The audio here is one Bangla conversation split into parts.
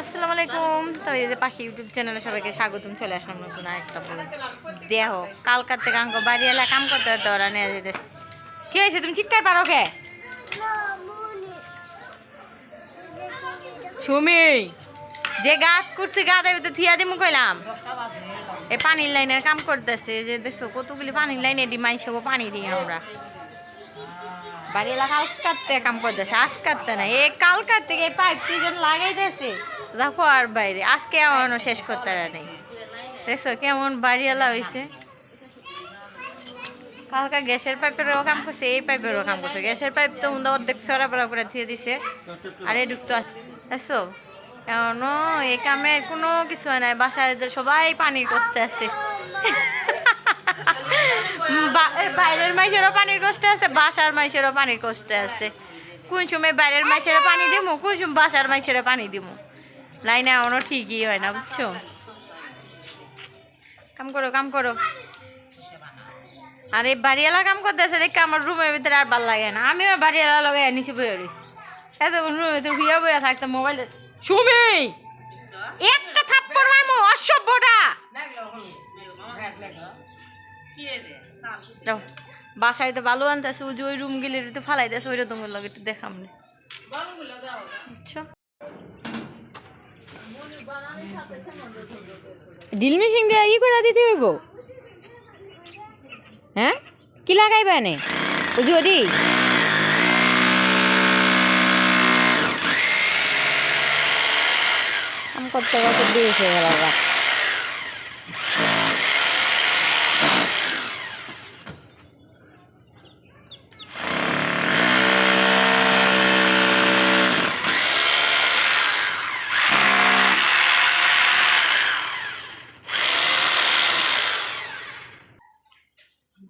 আসসালামু আলাইকুম। তো এই যে পাখি ইউটিউব চ্যানেলে সবাইকে স্বাগতম। চলে আসলাম নতুন আরেকটা বলে দেহ, কালকার থেকে আঙ্ক বাড়ি এলা কাম করতে ওরা নিয়ে যেতেছে কি হয়েছে? তুমি চিৎকার পারো কে সুমি, যে গাত করছে আমি তো থিয়া দিমু কইলাম। এ পানির লাইনের কাম করতেছে। যে দেখছ, কতগুলি পানির লাইনে দি মাইসে পানি দিই আমরা। বাড়ি এলাকা কালকাতে কাম করতেছে আজ কাটতে না, এই কালকার থেকে পাইপ কি যেন লাগাইতেছে। দেখো আর বাইরে, আজকে এমনও শেষ করতে নেই। দেখছ কেমন বাড়িওয়ালা হয়েছে কালকা গ্যাসের পাইপেরও কাম করছে, এই পাইপেরও কাম করছে। গ্যাসের পাইপ তো উন্দা অর্ধেক সরাবরা করে দিয়ে দিছে, আর এই ঢুকতো দেখছ? এমনও এই কামের কোনো কিছু নাই বাসায় সবাই পানির কষ্ট আছে। বাইরের মাইসেরও পানির কষ্ট আছে বাসার মাইসেরও পানির কষ্ট আছে। কোন সময় বাইরের মাইসেরও পানি দিমু কোন সময় বাসার মাইসেরও পানি দিমু। লাইনে এমনও ঠিকই হয় না বুঝছ? কাম করো কাম করো। আর এই বাড়িওয়ালা কাম করতেছে দেখে আমার রুমের ভিতরে আর ভালো লাগে না। আমিও বাড়িওয়ালা লগে নিচে বয়ে রয়েছি এত রুমের ভিতরে হুইয়া বইয়া থাকতাম মোবাইলে। সুমি! একটা থাপ্পড় মারমু অসভ্যটা যাও। বাসায় তো ভালো আনতেছে ওই যে ওই রুম গেলে তো ফালাই দিয়েছে ওইটা তোমার লগে একটু দেখাম না। আচ্ছা। মেশিন দিয়ে ই করে দিতে হইব? হ্যাঁ? কি লাগাইবা নে? কাম করতে করতে দেরি হয়ে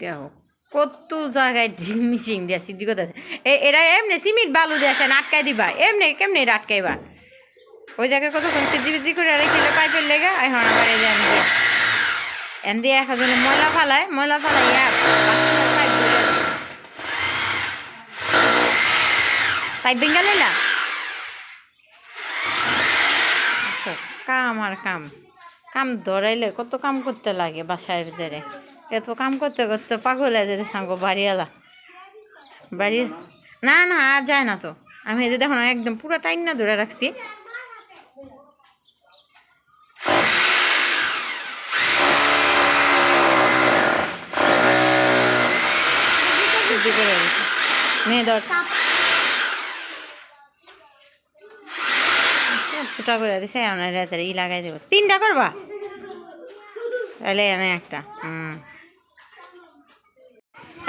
দেখো কত জায়গায় ড্রিল মিশিং দিয়া সিদ্ধি কথা এরা এমনি সিমেন্ট বালু দিয়ে আসেন আটকাই দিবা। এমনি কেমনি এটা আটকাইবা? ওই জায়গায় কতক্ষণ সিদ্ধি বিদ্ধি করে রেখেছিল পাইপের লেগে এখন আবার এই যে দিয়ে এম দিয়ে এখন ময়লা ফালায় ময়লা ফালাইয়া পাইপ বেঙ্গা লাইলা? আচ্ছা, কাম আর কাম। কাম ধরাইলে কত কাম করতে লাগে বাসায় ভিতরে? এত কাম করতে করতে পাগল হয়ে যেতে সাঙ্গ, বাড়িওয়ালা। বাড়ি না না, আর যায় না তো। আমি যে দেখো একদম পুরো টাইম না ধরে রাখছি। করে দিছি। ই লাগাই দেবো। তিনটা করবা? তাহলে একটা, হুম।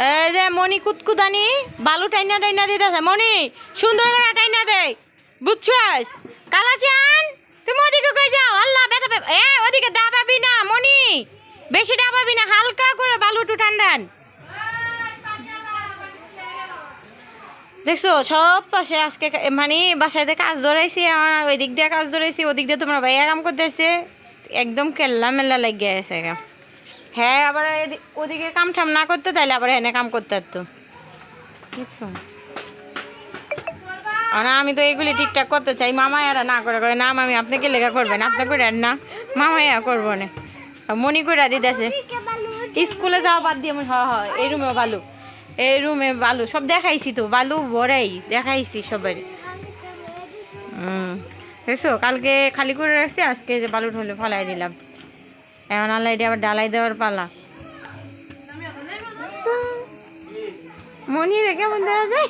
এই যে মনি কুতকুদানি বালু টাইনা টাইনা দিতেছে। মনি সুন্দর করে টাইনা দেয় বুঝছস? কালাচান, তুমি ওদিকে কই যাও? আল্লাহ বেতা এ, ওদিকে ডাবাবি না মনি বেশি ডাবাবি না, হালকা করে বালু টু ঠান্ডান দেখছ, সব পাশে আজকে মানে বাসাতে কাজ ধরাইছি, আমার ওই দিক দিয়ে কাজ ধরাইছি, ওদিক দিয়ে তোমার ভাইয়া কাম করতেছে। একদম কেল্লা মেল্লা লাগিয়ে আছে গা। হ্যাঁ আবার ওদিকে কাম ঠাম না করতে তাইলে আবার এনে কাম করতে পারতো আর আমি তো এগুলি ঠিকঠাক করতে চাই। মামায়ারা না করে করে, না আমি আপনাকে লেখা করবেন? আপনি করেন না। মামায়া করব না। মনি করে দিতেছে, স্কুলে যাওয়া বাদ দিয়ে হ হয় এই রুমে বালু। এই রুমে বালু। সব দেখাইছি তো, বালু ভরাই দেখাইছি সবাই হুম, দেখছ? কালকে খালি করে রাখছি, আজকে যে বালু ঢলে ফলাই দিলাম। এখন আল্লাহ এটা আবার ডালাই দেওয়ার পালা। মনি রেখে কেমন দেওয়া যায়?